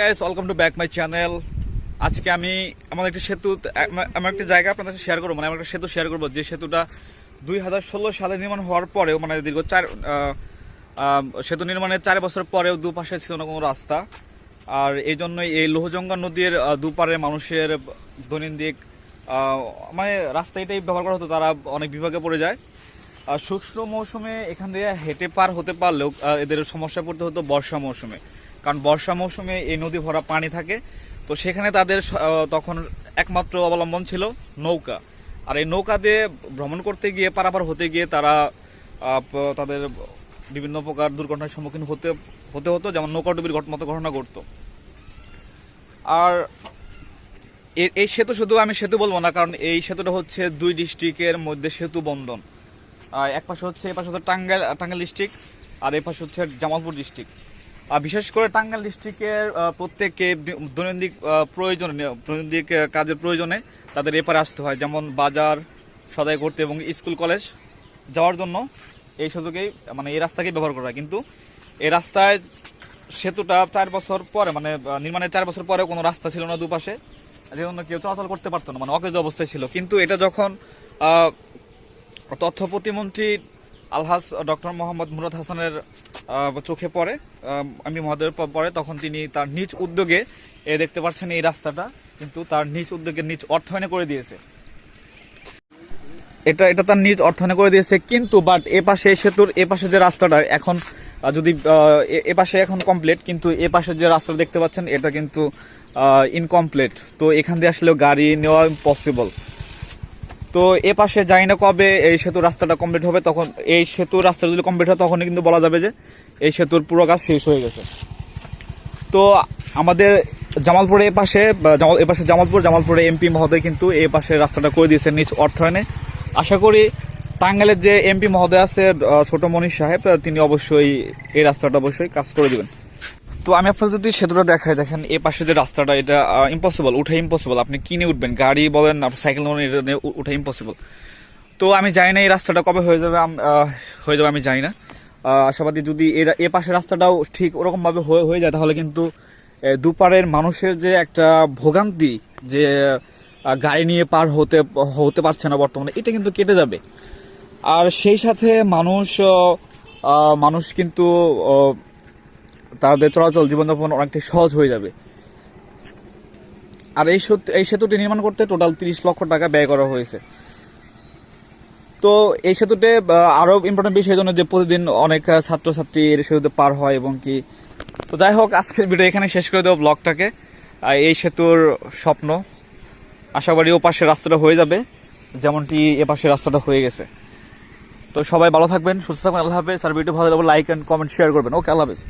Guys welcome to back my channel আজকে আমি আমার একটা সেতু, আমার একটা জায়গা আপনাদের সাথে শেয়ার করব। মানে এমন একটা সেতু শেয়ার করব। যে সেতুটা দুই হাজার ষোলো সালে নির্মাণ হওয়ার পরেও মানে দীর্ঘ চার সেতু নির্মাণের চার বছর পরেও দুপাশে ছিল না কোনো রাস্তা। আর এই জন্যই এই লোহজঙ্গা নদীর দুপারে মানুষের দৈনন্দিন মানে রাস্তা এটাই ব্যবহার করা হতো, তারা অনেক বিভাগে পড়ে যায়। আর শুষ্ক মৌসুমে এখান দিয়ে হেঁটে পার হতে পারলেও এদের সমস্যা পড়তে হতো বর্ষা মৌসুমে। কারণ বর্ষা মৌসুমে এই নদী ভরা পানি থাকে। তো সেখানে তাদের তখন একমাত্র অবলম্বন ছিল নৌকা। আর এই নৌকা দিয়ে ভ্রমণ করতে গিয়ে, পারাপার হতে গিয়ে তারা তাদের বিভিন্ন প্রকার দুর্ঘটনার সম্মুখীন হতে হতে হতো, যেমন নৌকাডুবির মতো ঘটনা ঘটতো। আর এ- এই সেতু শুধু আমি সেতু বলব না, কারণ এই সেতুটা হচ্ছে দুই ডিস্ট্রিক্টের মধ্যে সেতু বন্ধন। এক পাশে হচ্ছে, এ পাশে হচ্ছে টাঙ্গাইল টাঙ্গাইল ডিস্ট্রিক্ট, আর এই পাশে হচ্ছে জামালপুর ডিস্ট্রিক্ট। বিশেষ করে টাঙ্গাইল ডিস্ট্রিক্টের প্রত্যেককে দৈনন্দিন প্রয়োজনে, দৈনন্দিন কাজের প্রয়োজনে তাদের এপারে আসতে হয়। যেমন বাজার, সদাই করতে এবং স্কুল, কলেজ যাওয়ার জন্য এই সুযোগেই মানে এই রাস্তাকেই ব্যবহার করা হয়। কিন্তু এই রাস্তায় সেতুটা চার বছর পরে মানে নির্মাণের চার বছর পরে কোনো রাস্তা ছিল না দুপাশে। যে জন্য কেউ চলাচল করতে পারতো না মানে অকেজ অবস্থায় ছিল। কিন্তু এটা যখন তথ্য প্রতিমন্ত্রী আলহাজ ডক্টর মোহাম্মদ মুরাদ হাসানের চোখে পড়ে। আমি মহোদয়ের প- পরে তখন তিনি তার নিজ উদ্যোগে, এ দেখতে পাচ্ছেন এই রাস্তাটা, কিন্তু তার নিজ উদ্যোগে নিজ অর্থায়নে করে দিয়েছে। এটা এটা তার নিজ অর্থায়নে করে দিয়েছে, কিন্তু বাট এ পাশে সেতুর, এ পাশে যে রাস্তাটা এখন যদি এ- পাশে এখন কমপ্লিট কিন্তু এ পাশে যে রাস্তাটা দেখতে পাচ্ছেন, এটা কিন্তু ইনকমপ্লিট তো এখান দিয়ে আসলেও গাড়ি নেওয়া পসিবল তো এ পাশে যাই না কবে এই সেতু রাস্তাটা কমপ্লিট হবে, তখন এই সেতু রাস্তা যদি কমপ্লিট হয়, তখনই কিন্তু বলা যাবে যে এই সেতুর পুরো কাজ শেষ হয়ে গেছে। তো আমাদের জামালপুরে এ পাশে এ পাশে জামালপুর, জামালপুরে এমপি মহোদয় কিন্তু এই পাশে রাস্তাটা করে দিয়েছে নিজ অর্থায়নে। আশা করি টাঙ্গাইলের যে এমপি মহোদয় আছে ছোট মনীষ সাহেব, তিনি অবশ্যই এই রাস্তাটা অবশ্যই কাজ করে দিবেন। তো আমি আপনার যদি সেতুটা দেখাই, দেখেন এই পাশে যে রাস্তাটা, এটা ইম্পসিবল উঠে ইম্পসিবল আপনি কিনে উঠবেন? গাড়ি বলেন সাইকেল বলেন এটা নিয়ে উ- ইম্পসিবল তো আমি জানি না এই রাস্তাটা কবে হয়ে যাবে হয়ে যাবে, আমি জানি না। আশাবাদী যদি এর এ পাশে রাস্তাটাও ঠিক ওরকমভাবে হয়ে হয়ে যায়, তাহলে কিন্তু দুপারের মানুষের যে একটা ভোগান্তি যে গাড়ি নিয়ে পার হতে হতে পারছে না বর্তমানে, এটা কিন্তু কেটে যাবে। আর সেই সাথে মানুষ মানুষ কিন্তু তাদের চলাচল জীবনযাপন অনেকটাই সহজ হয়ে যাবে। আর এই এই সেতুটি নির্মাণ করতে টোটাল তিরিশ লক্ষ টাকা ব্যয় করা হয়েছে। তো এই সেতুতে আহ, আরও ইম্পর্টেন্ট বিষয় জন্য যে প্রতিদিন অনেক ছাত্রছাত্রী এর সেতুতে পার হয় এবং কি। তো যাই হোক আজকের ভিডিও এখানে শেষ করে দেবো ব্লগটাকে এই সেতুর স্বপ্ন। আশা করি ও পাশে রাস্তাটা হয়ে যাবে। যেমনটি এ পাশে রাস্তাটা হয়ে গেছে। তো সবাই ভালো থাকবেন সুস্থ থাকবেন আল্লাহ হাফেজ। আর ভিডিও ভালো লাগবে লাইক অ্যান্ড কমেন্ট শেয়ার করবেন। ওকে আল্লাহ হাফেজ।